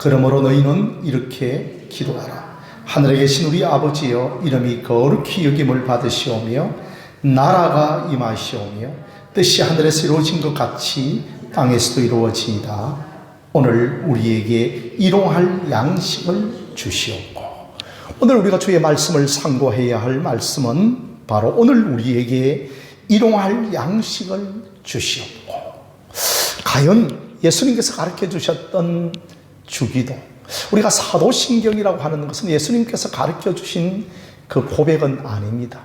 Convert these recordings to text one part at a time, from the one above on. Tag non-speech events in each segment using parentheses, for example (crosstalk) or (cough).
그러므로 너희는 이렇게 기도하라. 하늘에 계신 우리 아버지여 이름이 거룩히 여김을 받으시오며 나라가 임하시오며 뜻이 하늘에서 이루어진 것 같이 땅에서도 이루어지이다. 오늘 우리에게 일용할 양식을 주시옵고 오늘 우리가 주의 말씀을 상고해야 할 말씀은 바로 오늘 우리에게 일용할 양식을 주시옵고 과연 예수님께서 가르쳐 주셨던 주기도 우리가 사도신경이라고 하는 것은 예수님께서 가르쳐 주신 그 고백은 아닙니다.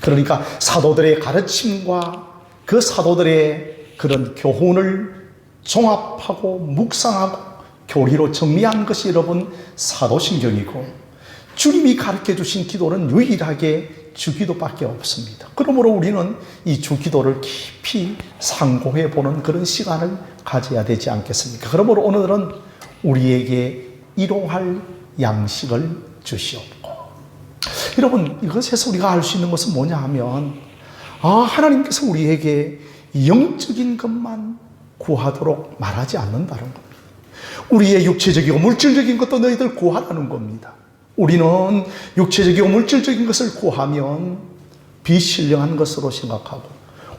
그러니까 사도들의 가르침과 그 사도들의 그런 교훈을 종합하고 묵상하고 교리로 정리한 것이 여러분 사도신경이고 주님이 가르쳐 주신 기도는 유일하게 주기도밖에 없습니다. 그러므로 우리는 이 주기도를 깊이 상고해 보는 그런 시간을 가져야 되지 않겠습니까? 그러므로 오늘은 우리에게 일용할 양식을 주시옵고 여러분 이것에서 우리가 알 수 있는 것은 뭐냐 하면 아 하나님께서 우리에게 영적인 것만 구하도록 말하지 않는다는 겁니다. 우리의 육체적이고 물질적인 것도 너희들 구하라는 겁니다. 우리는 육체적이고 물질적인 것을 구하면 비신령한 것으로 생각하고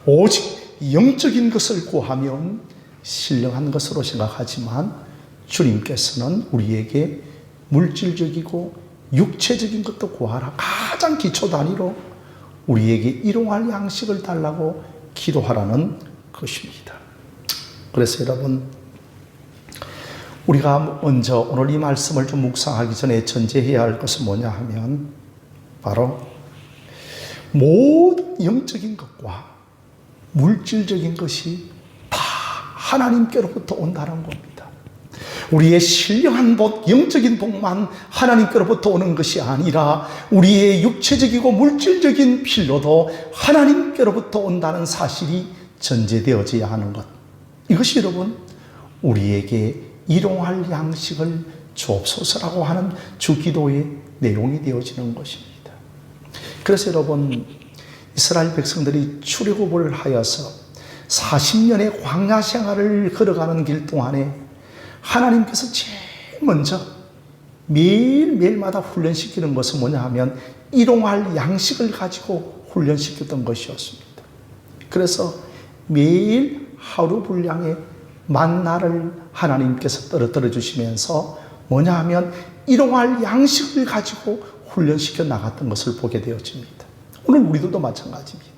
오직 영적인 것을 구하면 신령한 것으로 생각하지만 주님께서는 우리에게 물질적이고 육체적인 것도 구하라. 가장 기초 단위로 우리에게 일용할 양식을 달라고 기도하라는 것입니다. 그래서 여러분, 우리가 먼저 오늘 이 말씀을 좀 묵상하기 전에 전제해야 할 것은 뭐냐 하면 바로 모든 영적인 것과 물질적인 것이 다 하나님께로부터 온다는 겁니다. 우리의 신령한 복, 영적인 복만 하나님께로부터 오는 것이 아니라 우리의 육체적이고 물질적인 필요도 하나님께로부터 온다는 사실이 전제되어져야 하는 것. 이것이 여러분, 우리에게 일용할 양식을 주옵소서라고 하는 주기도의 내용이 되어지는 것입니다. 그래서 여러분, 이스라엘 백성들이 출애굽을 하여서 40년의 광야 생활을 걸어가는 길 동안에 하나님께서 제일 먼저 매일매일마다 훈련시키는 것은 뭐냐 하면 일용할 양식을 가지고 훈련시켰던 것이었습니다. 그래서 매일 하루 분량의 만나를 하나님께서 떨어뜨려 주시면서 뭐냐 하면 일용할 양식을 가지고 훈련시켜 나갔던 것을 보게 되어집니다. 오늘 우리들도 마찬가지입니다.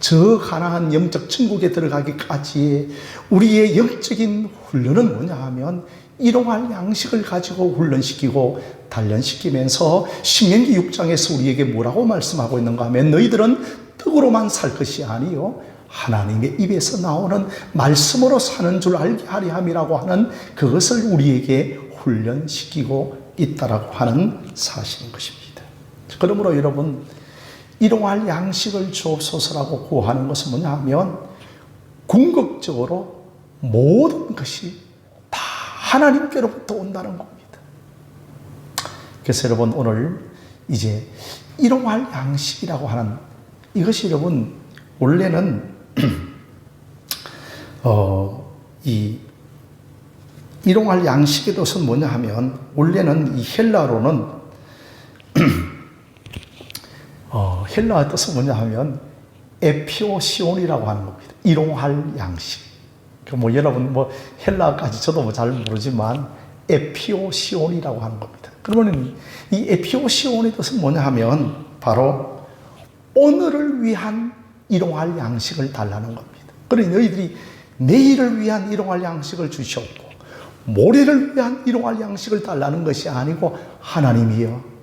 저 가나안 영적 천국에 들어가기까지의 우리의 영적인 훈련은 뭐냐 하면 일용할 양식을 가지고 훈련시키고 단련시키면서 신명기 6장에서 우리에게 뭐라고 말씀하고 있는가 하면 너희들은 떡으로만 살 것이 아니요 하나님의 입에서 나오는 말씀으로 사는 줄 알게 하리 함이라고 하는 그것을 우리에게 훈련시키고 있다라고 하는 사실인 것입니다. 그러므로 여러분 일용할 양식을 주옵소서라고 구하는 것은 뭐냐 하면 궁극적으로 모든 것이 다 하나님께로부터 온다는 겁니다. 그래서 여러분 오늘 이제 일용할 양식이라고 하는 이것이 여러분 원래는 (clears throat) 어, 이 일용할 양식의 뜻은 뭐냐 하면 원래는 이 헬라로는 어, 헬라어 뜻은 뭐냐 하면 에피오시온이라고 하는 겁니다. 일용할 양식. 그뭐 여러분 뭐 헬라까지 저도 뭐 잘 모르지만 에피오시온이라고 하는 겁니다. 그러면 이 에피오시온의 뜻은 뭐냐 하면 바로 오늘을 위한 일용할 양식을 달라는 겁니다. 그러니 너희들이 내일을 위한 일용할 양식을 주셨고 모레를 위한 일용할 양식을 달라는 것이 아니고 하나님이여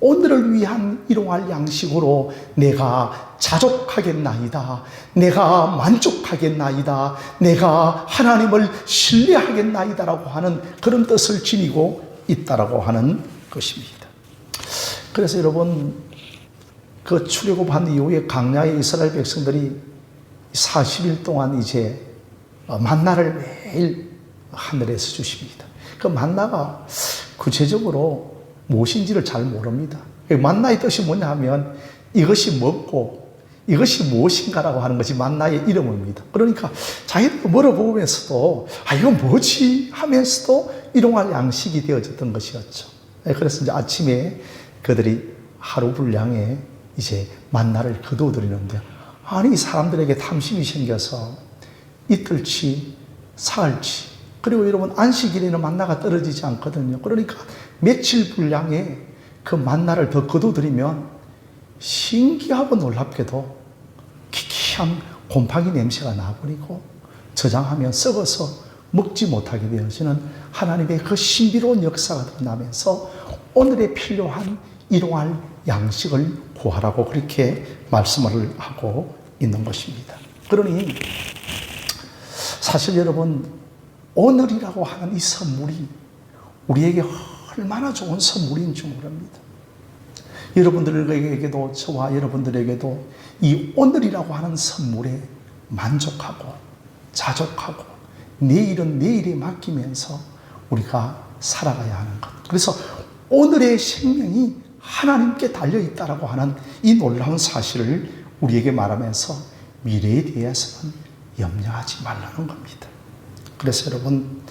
오늘을 위한 일용할 양식으로 내가 자족하겠나이다. 내가 만족하겠나이다. 내가 하나님을 신뢰하겠나이다라고 하는 그런 뜻을 지니고 있다라고 하는 것입니다. 그래서 여러분 그 출애굽한 이후에 강야의 이스라엘 백성들이 40일 동안 이제 만나를 매일 하늘에서 주십니다. 그 만나가 구체적으로 무엇인지를 잘 모릅니다. 만나의 뜻이 뭐냐 하면 이것이 먹고 이것이 무엇인가라고 하는 것이 만나의 이름입니다. 그러니까 자기도 물어보면서도 아 이건 뭐지 하면서도 일용할 양식이 되어졌던 것이었죠. 예, 그래서 이제 아침에 그들이 하루 분량의 이제 만나를 거두어드리는데 아니 이 사람들에게 탐심이 생겨서 이틀치 사흘치 그리고 여러분 안식일에는 만나가 떨어지지 않거든요. 그러니까 며칠 분량의 그 만나를 더 거둬들이면 신기하고 놀랍게도 기키한 곰팡이 냄새가 나버리고 저장하면 썩어서 먹지 못하게 되어지는 하나님의 그 신비로운 역사가 드러나면서 오늘에 필요한 일용할 양식을 구하라고 그렇게 말씀을 하고 있는 것입니다. 그러니 사실 여러분 오늘이라고 하는 이 선물이 우리에게 얼마나 좋은 선물인 줄 모릅니다. 여러분들에게도 저와 여러분들에게도 이 오늘이라고 하는 선물에 만족하고 자족하고 내일은 내일에 맡기면서 우리가 살아가야 하는 것. 그래서 오늘의 생명이 하나님께 달려 있다라고 하는 이 놀라운 사실을 우리에게 말하면서 미래에 대해서는 염려하지 말라는 겁니다. 그래서 여러분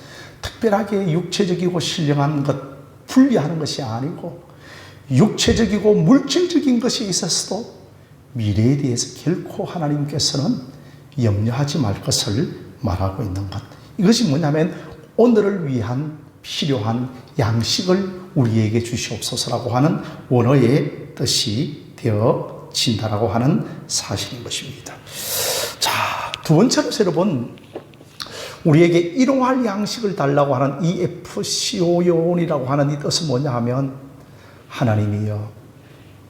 특별하게 육체적이고 신령한 것 분리하는 것이 아니고 육체적이고 물질적인 것이 있었어도 미래에 대해서 결코 하나님께서는 염려하지 말 것을 말하고 있는 것. 이것이 뭐냐면 오늘을 위한 필요한 양식을 우리에게 주시옵소서라고 하는 원어의 뜻이 되어진다라고 하는 사실인 것입니다. 자, 두 번째로 여러분, 우리에게 일용할 양식을 달라고 하는 EFCO용이라고 하는 이 뜻은 뭐냐 하면 하나님이여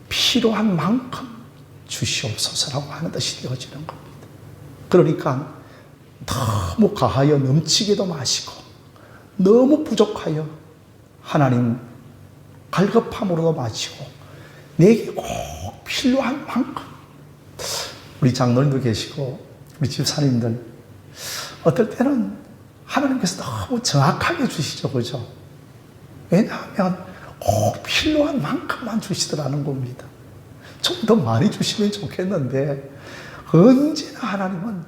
필요한 만큼 주시옵소서라고 하는 뜻이 되어지는 겁니다. 그러니까 너무 가하여 넘치게도 마시고 너무 부족하여 하나님 갈급함으로도 마시고 내게 꼭 필요한 만큼 우리 장로님도 계시고 우리 집사님들 어떨 때는 하나님께서 너무 정확하게 주시죠 그죠 왜냐하면 꼭 필요한 만큼만 주시더라는 겁니다 좀 더 많이 주시면 좋겠는데 언제나 하나님은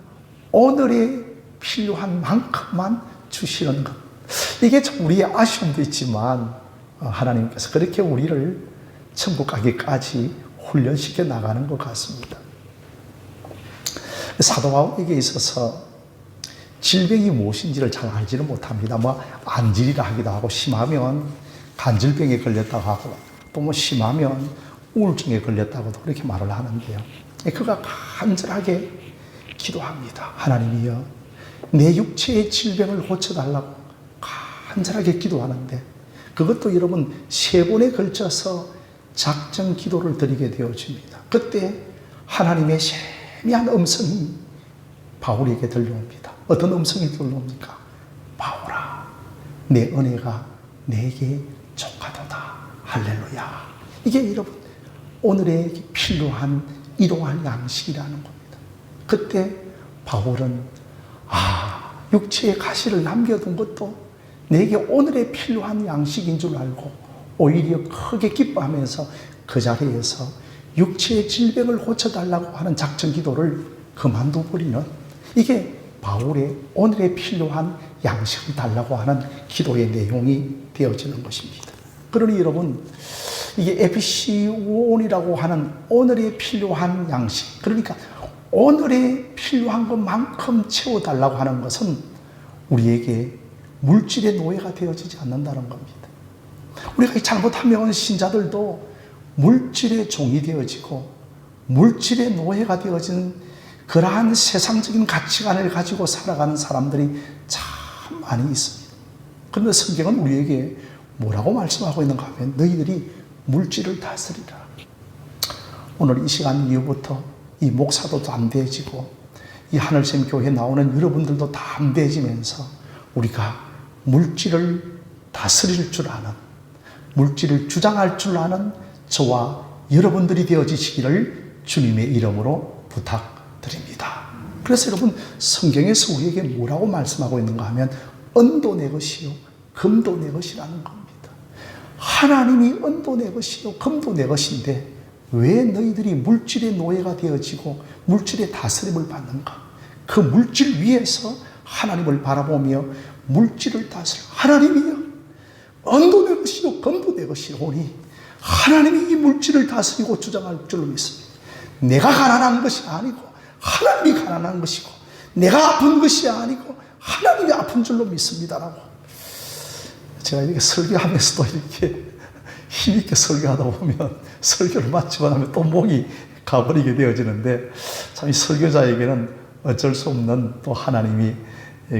오늘에 필요한 만큼만 주시는 것. 이게 좀 우리의 아쉬움도 있지만 어, 하나님께서 그렇게 우리를 천국 가기까지 훈련시켜 나가는 것 같습니다. 사도 바울에게 있어서 질병이 무엇인지를 잘 알지는 못합니다. 뭐 안질이라 하기도 하고 심하면 간질병에 걸렸다고 하고 또 뭐 심하면 우울증에 걸렸다고도 그렇게 말을 하는데요. 그가 간절하게 기도합니다. 하나님이여, 내 육체의 질병을 고쳐달라고 간절하게 기도하는데, 그것도 여러분 세 번에 걸쳐서 작정 기도를 드리게 되어집니다. 그때 하나님의 세미한 음성이 바울에게 들려옵니다. 어떤 음성이 들려옵니까? 바울아, 내 은혜가 내게 족하도다. 할렐루야. 이게 여러분 오늘의 필요한 일용할 양식이라는 겁니다. 그때 바울은 아 육체의 가시를 남겨둔 것도 내게 오늘의 필요한 양식인 줄 알고 오히려 크게 기뻐하면서 그 자리에서 육체의 질병을 고쳐달라고 하는 작전 기도를 그만둬 버리는 이게 바울의 오늘의 필요한 양식을 달라고 하는 기도의 내용이 되어지는 것입니다. 그러니 여러분 이게 에피시온이라고 하는 오늘에 필요한 양식. 그러니까 오늘에 필요한 것만큼 채워달라고 하는 것은 우리에게 물질의 노예가 되어지지 않는다는 겁니다. 우리가 잘못하면 신자들도 물질의 종이 되어지고 물질의 노예가 되어진 그러한 세상적인 가치관을 가지고 살아가는 사람들이 참 많이 있습니다. 그런데 성경은 우리에게 뭐라고 말씀하고 있는가 하면 너희들이 물질을 다스리라. 오늘 이 시간 이후부터 이 목사도 담대해지고 이 하늘샘 교회 나오는 여러분들도 담대해지면서 우리가 물질을 다스릴 줄 아는 물질을 주장할 줄 아는 저와 여러분들이 되어지시기를 주님의 이름으로 부탁 드립니다. 그래서 여러분 성경에서 우리에게 뭐라고 말씀하고 있는가 하면 은도 내 것이요 금도 내 것이라는 겁니다. 하나님이 은도 내 것이요 금도 내 것인데 왜 너희들이 물질의 노예가 되어지고 물질의 다스림을 받는가? 그 물질 위에서 하나님을 바라보며 물질을 다스려 하나님이여 언도 내 것이요 검도 내 것이오니 하나님이 이 물질을 다스리고 주장할 줄로 믿습니다. 내가 가난한 것이 아니고 하나님이 가난한 것이고 내가 아픈 것이 아니고 하나님이 아픈 줄로 믿습니다라고 제가 이렇게 설교하면서도 이렇게 힘있게 설교하다 보면 설교를 마치고 나면 또 목이 가버리게 되어지는데 참 이 설교자에게는 어쩔 수 없는 또 하나님이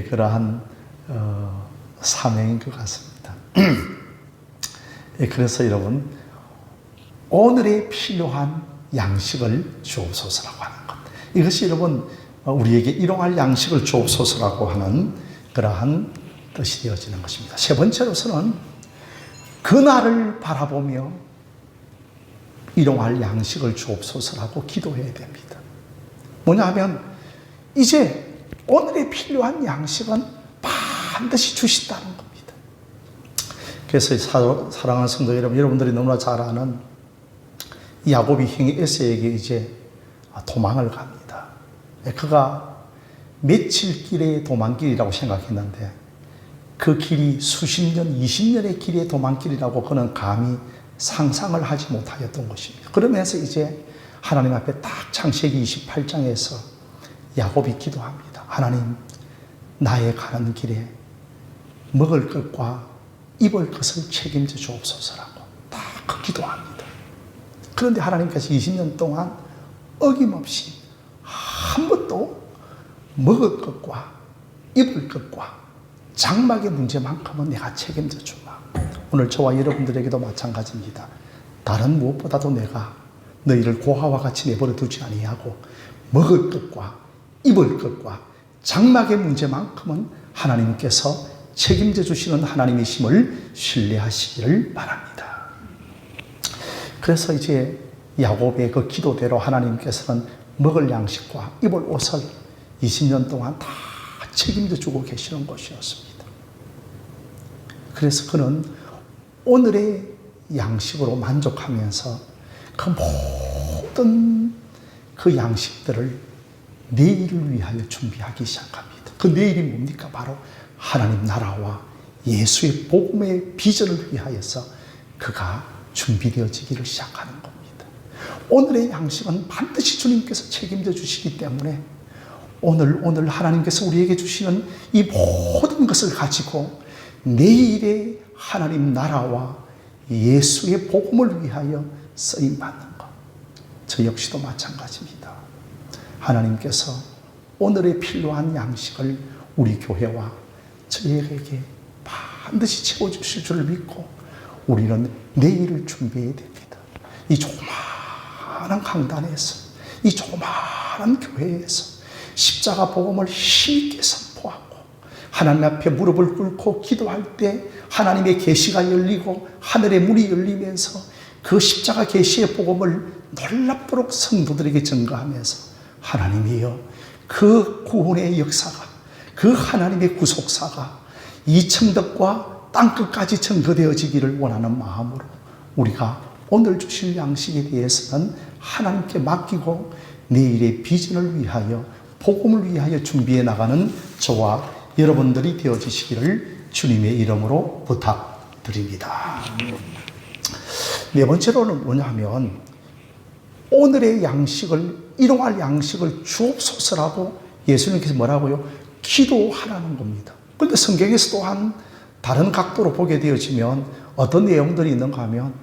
그러한 어, 사명인 것 같습니다. (clears throat) 예, 그래서 여러분 오늘에 필요한 양식을 주옵소서라고 것. 이것이 여러분 어, 우리에게 일용할 양식을 주옵소서라고 하는 그러한 뜻이 되어지는 것입니다. 세 번째로서는 그날을 바라보며 일용할 양식을 주옵소서라고 기도해야 됩니다. 뭐냐 하면 이제 오늘에 필요한 양식은 반드시 주신다는 겁니다. 그래서 사- 사랑하는 성도 여러분, 여러분들이 너무나 잘 아는 야곱이 형의 에서에게 이제 도망을 갑니다. 그가 며칠 길의 도망길이라고 생각했는데 그 길이 수십 년, 20년의 길의 도망길이라고 그는 감히 상상을 하지 못하였던 것입니다. 그러면서 이제 하나님 앞에 딱 창세기 28장에서 야곱이 기도합니다. 하나님, 나의 가는 길에 먹을 것과 입을 것을 책임져 주옵소서라고 딱 그 기도합니다. 그런데 하나님께서 20년 동안 어김없이 한 번도 먹을 것과 입을 것과 장막의 문제만큼은 내가 책임져 주마. 오늘 저와 여러분들에게도 마찬가지입니다. 다른 무엇보다도 내가 너희를 고아와 같이 내버려 두지 아니하고 먹을 것과 입을 것과 장막의 문제만큼은 하나님께서 책임져 주시는 하나님이심을 신뢰하시기를 바랍니다. 그래서 이제 야곱의 그 기도대로 하나님께서는 먹을 양식과 입을 옷을 20년 동안 다 책임져 주고 계시는 것이었습니다. 그래서 그는 오늘의 양식으로 만족하면서 그 모든 그 양식들을 내일을 위하여 준비하기 시작합니다. 그 내일이 뭡니까? 바로 하나님 나라와 예수의 복음의 비전을 위하여서 그가 준비되어지기를 시작하는 겁니다. 오늘의 양식은 반드시 주님께서 책임져 주시기 때문에 오늘 오늘 하나님께서 우리에게 주시는 이 모든 것을 가지고 내일의 하나님 나라와 예수의 복음을 위하여 쓰임 받는 것. 저 역시도 마찬가지입니다. 하나님께서 오늘의 필요한 양식을 우리 교회와 저희에게 반드시 채워 주실 줄 믿고 우리는 내일을 준비해야 됩니다. 이 조그마한 강단에서, 이 조그마한 교회에서 십자가 복음을 힘있게 선포하고 하나님 앞에 무릎을 꿇고 기도할 때 하나님의 계시가 열리고 하늘의 문이 열리면서 그 십자가 계시의 복음을 놀랍도록 성도들에게 증거하면서 하나님이여 그 구원의 역사가 그 하나님의 구속사가 이층덕과 땅끝까지 증거되어지기를 원하는 마음으로 우리가 오늘 주실 양식에 대해서는 하나님께 맡기고 내일의 비전을 위하여 복음을 위하여 준비해 나가는 저와 여러분들이 되어지시기를 주님의 이름으로 부탁드립니다. 네 번째로는 뭐냐면 오늘의 양식을 일용할 양식을 주옵소서라고 예수님께서 뭐라고요? 기도하라는 겁니다. 그런데 성경에서 또한 다른 각도로 보게 되어지면 어떤 내용들이 있는가 하면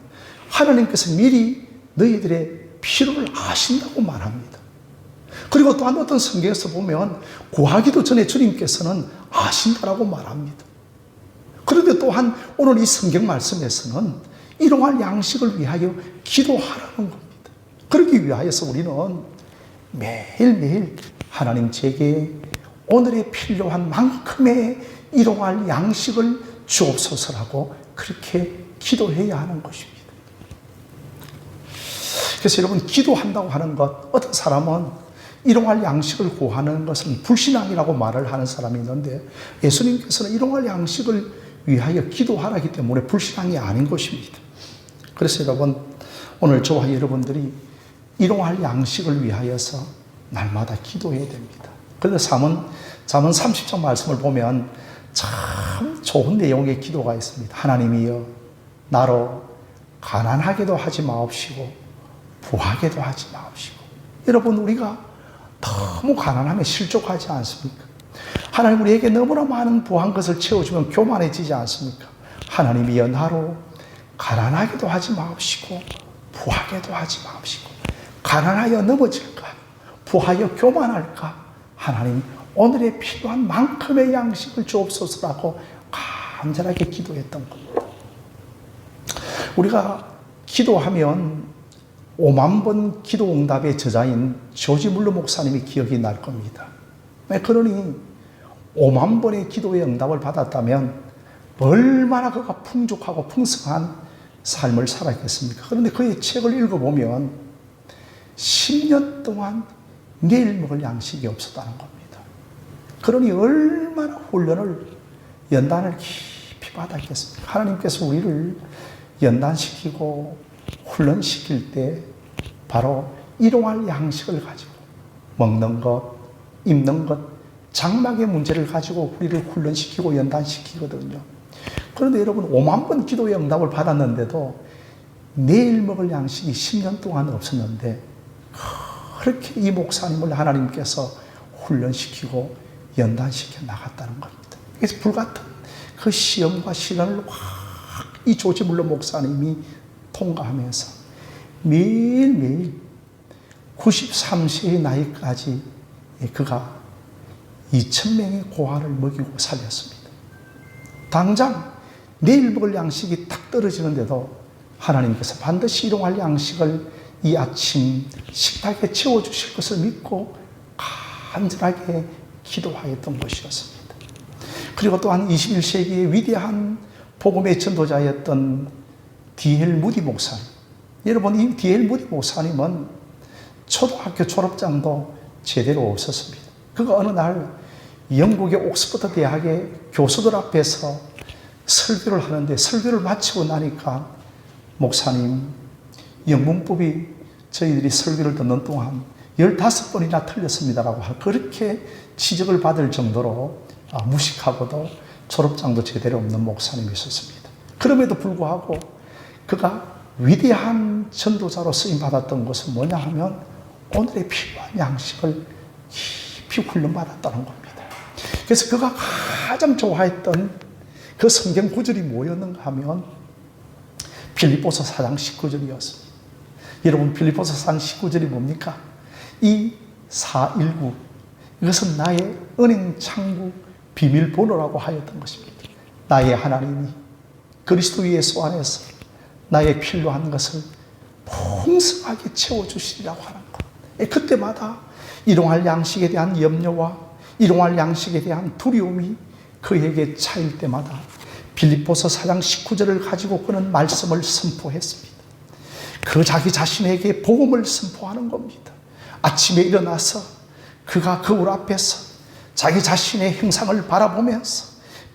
하나님께서 미리 너희들의 필요를 아신다고 말합니다. 그리고 또한 어떤 성경에서 보면 구하기도 전에 주님께서는 아신다라고 말합니다. 그런데 또한 오늘 이 성경 말씀에서는 일용할 양식을 위하여 기도하라는 겁니다. 그러기 위하여서 우리는 매일매일 하나님 제게 오늘에 필요한 만큼의 일용할 양식을 주옵소서라고 그렇게 기도해야 하는 것입니다. 그래서 여러분 기도한다고 하는 것 어떤 사람은 일용할 양식을 구하는 것은 불신앙이라고 말을 하는 사람이 있는데 예수님께서는 일용할 양식을 위하여 기도하라기 때문에 불신앙이 아닌 것입니다. 그래서 여러분 오늘 저와 여러분들이 일용할 양식을 위하여서 날마다 기도해야 됩니다. 그런데 잠언 잠언 30장 말씀을 보면 참 좋은 내용의 기도가 있습니다. 하나님이여 나로 가난하게도 하지 마옵시고 부하게도 하지 마옵시고 여러분 우리가 너무 가난하면 실족하지 않습니까? 하나님 우리에게 너무나 많은 부한 것을 채워주면 교만해지지 않습니까? 하나님이여 나로 가난하게도 하지 마옵시고 부하게도 하지 마옵시고 가난하여 넘어질까 부하여 교만할까 하나님 오늘의 필요한 만큼의 양식을 주옵소서라고 간절하게 기도했던 겁니다. 우리가 기도하면 5만 번 기도 응답의 저자인 조지 물러 목사님이 기억이 날 겁니다. 네, 그러니 5만 번의 기도의 응답을 받았다면 얼마나 그가 풍족하고 풍성한 삶을 살았겠습니까? 그런데 그의 책을 읽어보면 10년 동안 내일 먹을 양식이 없었다는 겁니다. 그러니 얼마나 훈련을 연단을 깊이 받았겠습니까? 하나님께서 우리를 연단시키고 훈련시킬 때 바로 일용할 양식을 가지고 먹는 것, 입는 것, 장막의 문제를 가지고 우리를 훈련시키고 연단시키거든요. 그런데 여러분 5만 번 기도의 응답을 받았는데도 내일 먹을 양식이 10년 동안 없었는데 그렇게 이 목사님을 하나님께서 훈련시키고 연단시켜 나갔다는 겁니다. 그래서 불같은 그 시험과 시련을 확 이 조지 물러 목사님이 통과하면서 매일매일 93세의 나이까지 그가 2천명의 고아를 먹이고 살렸습니다. 당장 내일 먹을 양식이 딱 떨어지는데도 하나님께서 반드시 일용할 양식을 이 아침 식탁에 채워주실 것을 믿고 간절하게 기도하였던 것이었습니다. 그리고 또한 21세기의 위대한 복음의 전도자였던 디엘 무디 목사님. 여러분, 이 디엘 무디 목사님은 초등학교 졸업장도 제대로 없었습니다. 그가 어느 날 영국의 옥스퍼드 대학의 교수들 앞에서 설교를 하는데 설교를 마치고 나니까 목사님, 영문법이 저희들이 설교를 듣는 동안 15번이나 틀렸습니다라고 그렇게 지적을 받을 정도로 아, 무식하고도 졸업장도 제대로 없는 목사님이 있었습니다. 그럼에도 불구하고 그가 위대한 전도자로 쓰임 받았던 것은 뭐냐 하면 오늘의 필요한 양식을 깊이 훈련받았다는 겁니다. 그래서 그가 가장 좋아했던 그 성경 구절이 뭐였는가 하면 필리포서 4장 19절이었습니다. 여러분 필리포서 4장 19절이 뭡니까? 이 419 이것은 나의 은행 창구 비밀번호라고 하였던 것입니다. 나의 하나님이 그리스도 예수 안에서 나의 필요한 것을 풍성하게 채워주시리라고 하는 것. 예, 그때마다 일용할 양식에 대한 염려와 일용할 양식에 대한 두려움이 그에게 차일 때마다 빌립보서 4장 19절을 가지고 그는 말씀을 선포했습니다. 그 자기 자신에게 복음을 선포하는 겁니다. 아침에 일어나서 그가 거울 앞에서 자기 자신의 형상을 바라보면서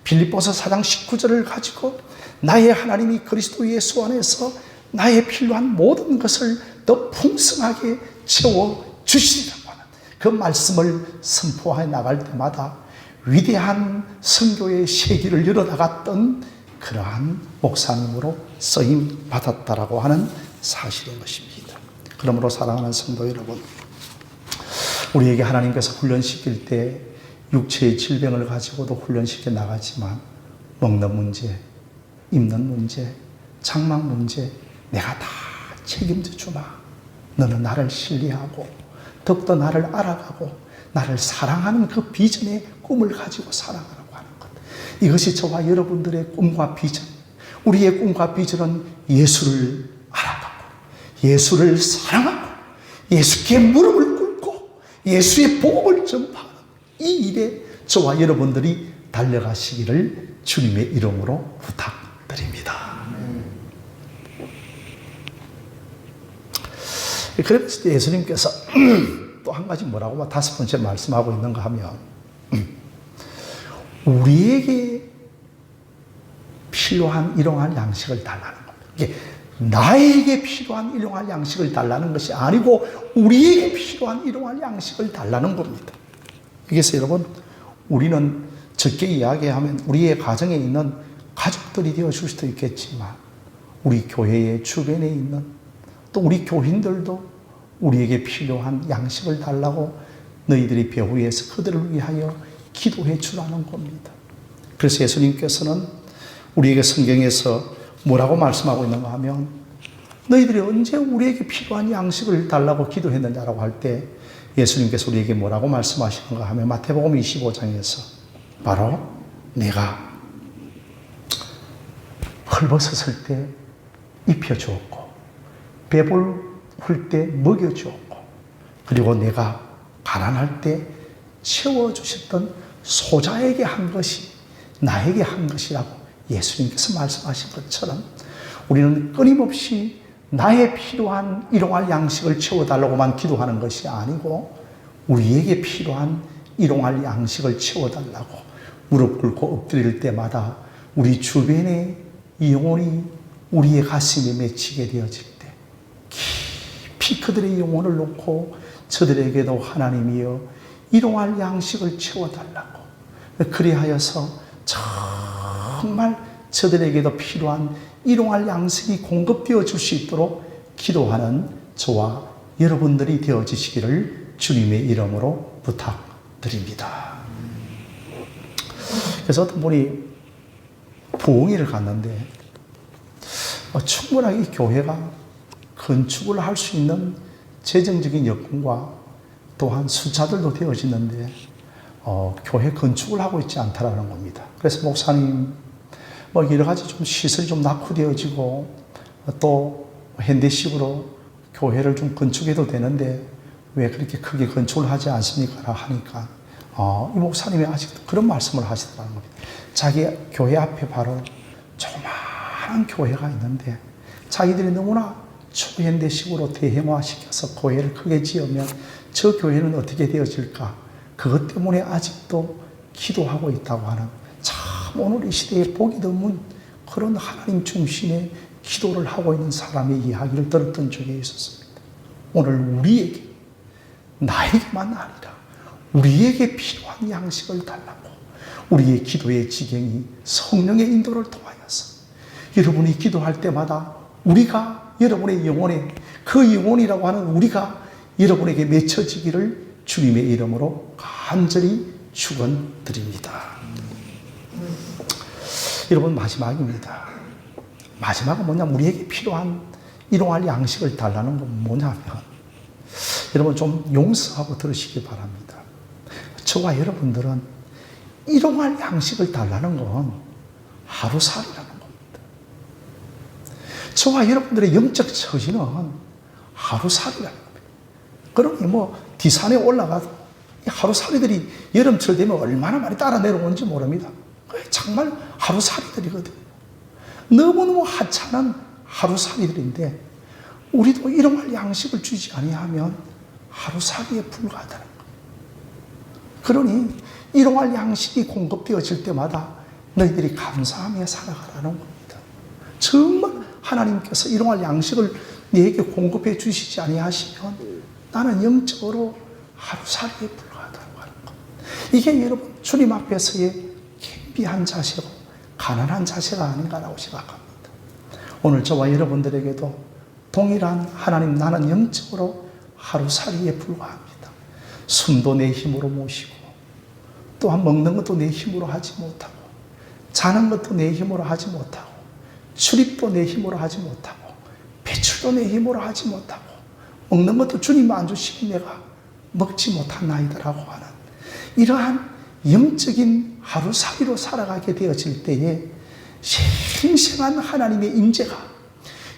빌립보서 4장 19절을 가지고 나의 하나님이 그리스도 예수 안에서 나의 필요한 모든 것을 더 풍성하게 채워 주시리라고 하는 그 말씀을 선포해 나갈 때마다 위대한 성교의 세기를 열어나갔던 그러한 목사님으로 쓰임 받았다라고 하는 사실인 것입니다. 그러므로 사랑하는 성도 여러분, 우리에게 하나님께서 훈련시킬 때 육체의 질병을 가지고도 훈련시켜 나가지만 먹는 문제, 입는 문제, 장막 문제 내가 다 책임져 주마. 너는 나를 신뢰하고 더욱더 나를 알아가고 나를 사랑하는 그 비전의 꿈을 가지고 살아가라고 하는 것. 이것이 저와 여러분들의 꿈과 비전. 우리의 꿈과 비전은 예수를 알아가고 예수를 사랑하고 예수께 무릎을 꿇고 예수의 복음을 전파하는 이 일에 저와 여러분들이 달려가시기를 주님의 이름으로 부탁드립니다. 그래서 예수님께서 (clears throat) 또 한 가지 뭐라고 다섯 번째 말씀하고 있는가 하면 (clears throat) 우리에게 필요한 일용할 양식을 달라는 겁니다. 나에게 필요한 일용할 양식을 달라는 것이 아니고 우리에게 필요한 일용할 양식을 달라는 겁니다. 그래서 여러분 우리는 적게 이야기하면 우리의 가정에 있는 가족들이 되어줄 수도 있겠지만 우리 교회의 주변에 있는 또 우리 교인들도 우리에게 필요한 양식을 달라고 너희들이 배후에서 그들을 위하여 기도해 주라는 겁니다. 그래서 예수님께서는 우리에게 성경에서 뭐라고 말씀하고 있는가 하면 너희들이 언제 우리에게 필요한 양식을 달라고 기도했느냐라고 할 때 예수님께서 우리에게 뭐라고 말씀하시는가 하면 마태복음 25장에서 바로 내가 헐벗었을 때 입혀주었고 배불을 때 먹여주었고 그리고 내가 가난할 때 채워주셨던 소자에게 한 것이 나에게 한 것이라고 예수님께서 말씀하신 것처럼 우리는 끊임없이 나의 필요한 일용할 양식을 채워달라고만 기도하는 것이 아니고 우리에게 필요한 일용할 양식을 채워달라고 무릎 꿇고 엎드릴 때마다 우리 주변의 영혼이 우리의 가슴에 맺히게 되어질 때 깊이 그들의 영혼을 놓고 저들에게도 하나님이여 일용할 양식을 채워달라고 그리하여서 정말 저들에게도 필요한 일용할 양식이 공급되어 줄 수 있도록 기도하는 저와 여러분들이 되어지시기를 주님의 이름으로 부탁드립니다. 그래서 어떤 분이 부흥회를 갔는데 어, 충분하게 이 교회가 건축을 할 수 있는 재정적인 여건과 또한 숫자들도 되어지는데 어, 교회 건축을 하고 있지 않다라는 겁니다. 그래서 목사님 뭐 여러 가지 좀 시설이 좀 낙후되어지고 또 현대식으로 교회를 좀 건축해도 되는데 왜 그렇게 크게 건축을 하지 않습니까? 하니까 어, 이 목사님이 아직도 그런 말씀을 하시더라는 겁니다. 자기 교회 앞에 바로 조그마한 교회가 있는데 자기들이 너무나 초현대식으로 대형화시켜서 교회를 크게 지으면 저 교회는 어떻게 되어질까? 그것 때문에 아직도 기도하고 있다고 하는 참 오늘 이 시대에 보기 드문 그런 하나님 중심의 기도를 하고 있는 사람의 이야기를 들었던 적이 있었습니다. 오늘 우리에게 나에게만 아니라 우리에게 필요한 양식을 달라고 우리의 기도의 지경이 성령의 인도를 통하여서 여러분이 기도할 때마다 우리가 여러분의 영혼에 그 영혼이라고 하는 우리가 여러분에게 맺혀지기를 주님의 이름으로 간절히 축원드립니다. 여러분 마지막입니다. 마지막은 뭐냐면 우리에게 필요한 일용할 양식을 달라는 건 뭐냐면 여러분 좀 용서하고 들으시기 바랍니다. 저와 여러분들은 일용할 양식을 달라는 건 하루살이라는 겁니다. 저와 여러분들의 영적 처지는 하루살이라는 겁니다. 그러니 뭐 디산에 올라가도 하루살이들이 여름철 되면 얼마나 많이 따라 내려오는지 모릅니다. 정말 하루살이들이거든요. 너무너무 하찮은 하루살이들인데 우리도 일용할 양식을 주지 아니하면 하루살이에 불과하다는 거예요. 그러니 일용할 양식이 공급되어질 때마다 너희들이 감사하며 살아가라는 겁니다. 정말 하나님께서 일용할 양식을 네게 공급해 주시지 아니하시면 나는 영적으로 하루살이에 불과하다고 하는 것. 이게 여러분 주님 앞에서의 겸비한 자세고 가난한 자세가 아닌가라고 생각합니다. 오늘 저와 여러분들에게도 동일한 하나님 나는 영적으로 하루살이에 불과합니다. 숨도 내 힘으로 모시고 또한 먹는 것도 내 힘으로 하지 못하고 자는 것도 내 힘으로 하지 못하고 출입도 내 힘으로 하지 못하고 배출도 내 힘으로 하지 못하고 먹는 것도 주님 안 주시니 내가 먹지 못한 나이다라고 하는 이러한 영적인 하루살이로 살아가게 되어질 때에 생생한 하나님의 임재가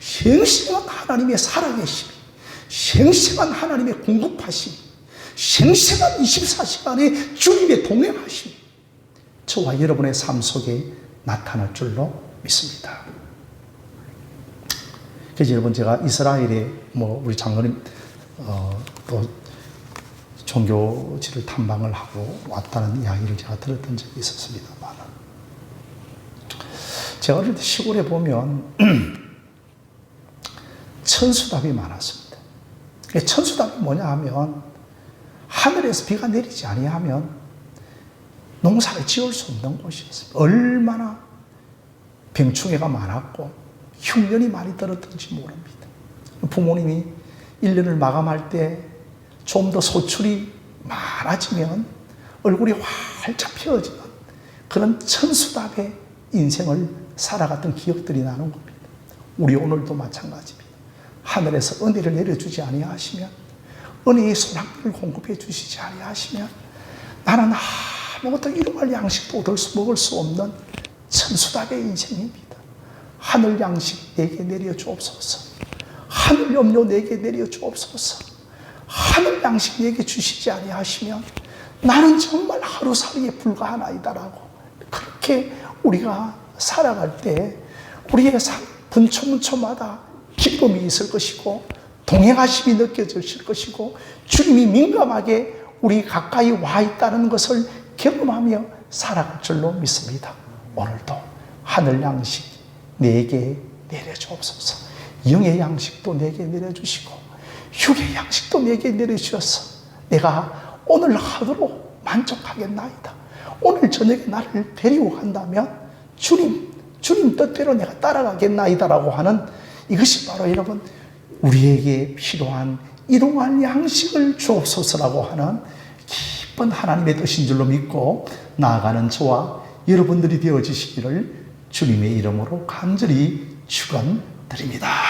생생한 하나님의 살아계심이 생생한 하나님의 공급하심이 생생한 24시간의 주님의 동행하심이 저와 여러분의 삶 속에 나타날 줄로 믿습니다. 그래서 여러분 제가 이스라엘에 뭐 우리 장로님 어, 또 종교지를 탐방을 하고 왔다는 이야기를 제가 들었던 적이 있었습니다만 제가 어릴 때 시골에 보면 (clears throat) 천수답이 많았습니다. 천수답이 뭐냐 하면 하늘에서 비가 내리지 아니하면 농사를 지을 수 없는 곳이었습니다. 얼마나 병충해가 많았고 흉년이 많이 들었던지 모릅니다. 부모님이 1년을 마감할 때 좀 더 소출이 많아지면 얼굴이 활짝 펴지는 그런 천수답의 인생을 살아갔던 기억들이 나는 겁니다. 우리 오늘도 마찬가지입니다. 하늘에서 은혜를 내려주지 아니하시면 은혜의 소낙비를 공급해 주시지 아니하시면 나는 아무것도 이루할 양식도 얻을 수 먹을 수 없는 천수답의 인생입니다. 하늘 양식 내게 내려 주옵소서. 하늘 염료 내게 내려 주옵소서. 하늘 양식 내게 주시지 아니하시면 나는 정말 하루살이에 불과하나이다라고 그렇게 우리가 살아갈 때 우리의 삶 분초분초마다 기쁨이 있을 것이고 동행하심이 느껴질 것이고 주님이 민감하게 우리 가까이 와 있다는 것을 경험하며 살아갈 줄로 믿습니다. 오늘도 하늘 양식 내게 내려주옵소서. 영의 양식도 내게 내려주시고 육의 양식도 내게 내려주셔서 내가 오늘 하루로 만족하겠나이다. 오늘 저녁에 나를 데리고 간다면 주님, 주님 뜻대로 내가 따라가겠나이다라고 하는 이것이 바로 여러분 우리에게 필요한 일용할 양식을 주옵소서라고 하는 기쁜 하나님의 뜻인 줄로 믿고 나아가는 저와 여러분들이 되어지시기를 주님의 이름으로 간절히 축원드립니다.